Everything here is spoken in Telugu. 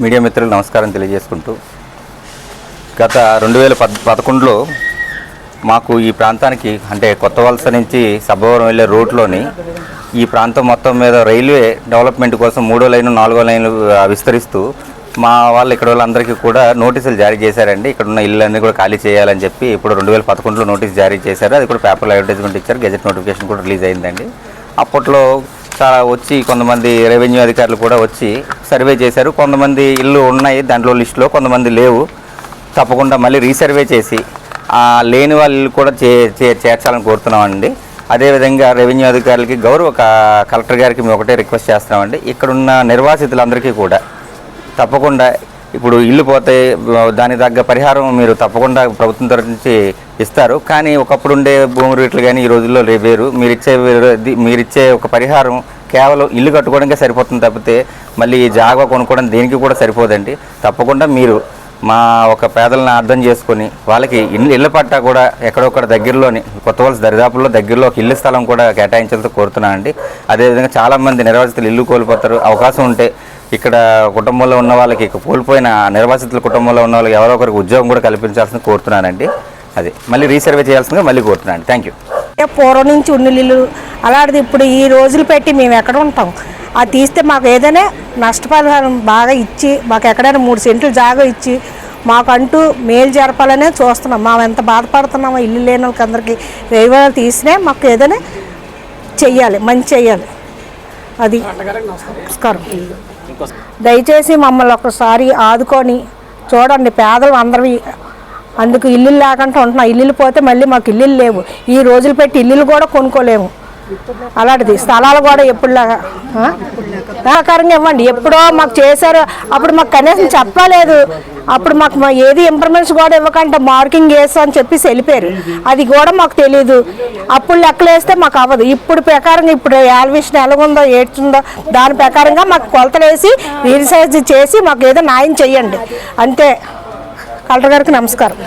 మీడియా మిత్రులు నమస్కారం తెలియజేసుకుంటూ గత రెండు వేల పద్ పదకొండులో మాకు ఈ ప్రాంతానికి అంటే కొత్త వలస నుంచి సబ్బవరం వెళ్ళే రోడ్లోని ఈ ప్రాంతం మొత్తం మీద రైల్వే డెవలప్మెంట్ కోసం మూడో లైన్ నాలుగో లైన్లు విస్తరిస్తూ మా వాళ్ళు ఇక్కడ వాళ్ళందరికీ కూడా నోటీసులు జారీ చేశారండి. ఇక్కడ ఉన్న ఇళ్ళన్నీ కూడా ఖాళీ చేయాలని చెప్పి ఇప్పుడు రెండు వేల పదకొండులో నోటీస్ జారీ చేశారు. అది కూడా పేపర్లో అడ్వర్టైజ్మెంట్ ఇచ్చారు. గెజెట్ నోటిఫికేషన్ కూడా రిలీజ్ అయిందండి. అప్పట్లో చాలా వచ్చి కొంతమంది రెవెన్యూ అధికారులు కూడా వచ్చి సర్వే చేశారు. కొంతమంది ఇల్లు ఉన్నాయి దాంట్లో లిస్టులో కొంతమంది లేవు. తప్పకుండా మళ్ళీ రీసర్వే చేసి లేని వాళ్ళు కూడా చే చే- చేర్చాలని కోరుతున్నామండి. అదేవిధంగా రెవెన్యూ అధికారులకి గౌరవ కలెక్టర్ గారికి మేము ఒకటే రిక్వెస్ట్ చేస్తున్నామండి. ఇక్కడున్న నిర్వాసితులందరికీ కూడా తప్పకుండా ఇప్పుడు ఇల్లు పోతే దానికి తగ్గ పరిహారం మీరు తప్పకుండా ప్రభుత్వం తరఫు నుంచి ఇస్తారు. కానీ ఒకప్పుడు ఉండే భూమి రేట్లు కానీ ఈ రోజుల్లో వేరు. మీరు ఇచ్చే వేరు- మీరు ఇచ్చే ఒక పరిహారం కేవలం ఇల్లు కట్టుకోవడానికే సరిపోతుంది తప్పితే మళ్ళీ ఈ జాగా కొనుక్కోవడం దేనికి కూడా సరిపోదండి. తప్పకుండా మీరు మా ఒక పేదలను అర్థం చేసుకొని వాళ్ళకి ఇల్లు ఇళ్ళ పట్టా కూడా ఎక్కడొక్కడ దగ్గరలోని కొత్త వలస దరిదాపుల్లో దగ్గరలో ఒక ఇల్లు స్థలం కూడా కేటాయించాలని కోరుతున్నానండి. అదేవిధంగా చాలామంది నిర్వాసితులు ఇల్లు కోల్పోతారు. అవకాశం ఉంటే ఇక్కడ కుటుంబంలో ఉన్న వాళ్ళకి కోల్పోయిన నిర్వాసితుల కుటుంబంలో ఉన్న వాళ్ళకి ఎవరో ఒకరికి ఉద్యోగం కూడా కల్పించాల్సింది కోరుతున్నానండి. అది. మళ్ళీ రీసర్వే చేయాల్సిందిగా మళ్ళీ కోరుతున్నాను. థ్యాంక్ యూ పూర్వం నుంచి ఉన్నిల్లు అలాంటిది ఇప్పుడు ఈ రోజులు పెట్టి మేము ఎక్కడ ఉంటాం? అది తీస్తే మాకు ఏదైనా నష్టపరిహారం బాగా ఇచ్చి మాకు ఎక్కడైనా మూడు సెంట్లు జాగా ఇచ్చి మాకంటూ మేలు జరపాలనే చూస్తున్నాం. మేము ఎంత బాధపడుతున్నామో ఇల్లు లేని వాళ్ళకి అందరికీ రైల్వే తీసినా మాకు ఏదైనా చెయ్యాలి. మంచి చెయ్యాలి. అది. నమస్కారం. దయచేసి మమ్మల్ని ఒకసారి ఆదుకొని చూడండి పేదలు అందరివి అందుకు ఇల్లు లేకుండా ఉంటున్నాం ఇల్లులు పోతే మళ్ళీ మాకు ఇల్లులు లేవు. ఈ రోజులు పెట్టి ఇల్లులు కూడా కొనుక్కోలేము. అలాంటిది. స్థలాలు కూడా ఎప్పుడులాగా ప్రకారంగా ఇవ్వండి. ఎప్పుడో మాకు చేశారు అప్పుడు మాకు కనీసం చెప్పలేదు. అప్పుడు మాకు మా ఏది ఇన్ఫర్మేషన్ కూడా ఇవ్వకుండా మార్కింగ్ వేసు అని చెప్పేసి వెళ్ళిపోయారు. అది కూడా మాకు తెలియదు అప్పుడు లెక్కలేస్తే మాకు అవ్వదు. ఇప్పుడు ప్రకారంగా ఇప్పుడు యాల్విషన్ ఎలాగుందో ఏడ్చుందో దాని ప్రకారంగా మాకు కొలతలు వేసి రీసైజ్ చేసి మాకు ఏదో న్యాయం చేయండి. అంతే. కలెక్టర్ గారికి నమస్కారం.